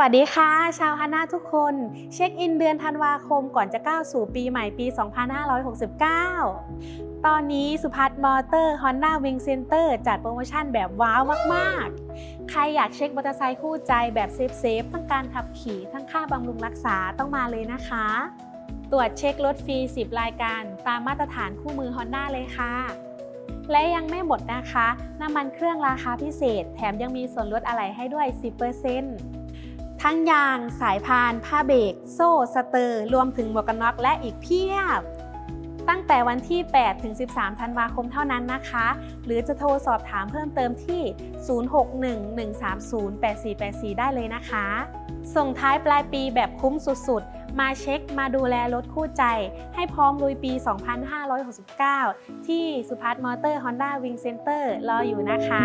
วัสดีค่ะ ชาวฮาน่าทุกคน เช็คอินเดือนธันวาคมก่อนจะก้าวสู่ปีใหม่ปี 2569 ตอนนี้สุพัฒน์มอเตอร์ Honda Wing Center จัดโปรโมชั่นแบบว้าวมากๆ ใครอยากเช็คมอเตอร์ไซค์คู่ใจแบบเซฟๆทั้งการขับขี่ทั้งค่าบำรุงรักษาต้องมาเลยนะคะ ตรวจเช็ครถฟรี 10 รายการ ตามมาตรฐานคู่มือ Honda เลยค่ะและยังไม่หมดนะคะ น้ำมันเครื่องราคาพิเศษ แถมยังมีส่วนลดอะไหล่ให้ด้วย 10% ทั้งยางสายพาน ผ้าเบรกโซ่สเตอร์ รวมถึงหมวกกันน็อกและอีกเพียบ ตั้งแต่วันที่ 8 ถึง 13 ธันวาคมเท่านั้นนะคะ หรือจะโทรสอบถามเพิ่มเติมที่ 0611308484 ได้เลยนะคะ ส่งท้ายปลายปีแบบคุ้มสุดๆ มาเช็คมาดูแลรถคู่ใจ ให้พร้อมลุยปี 2569 ที่สุพัฒน์มอเตอร์ Honda Wing Center รออยู่นะคะ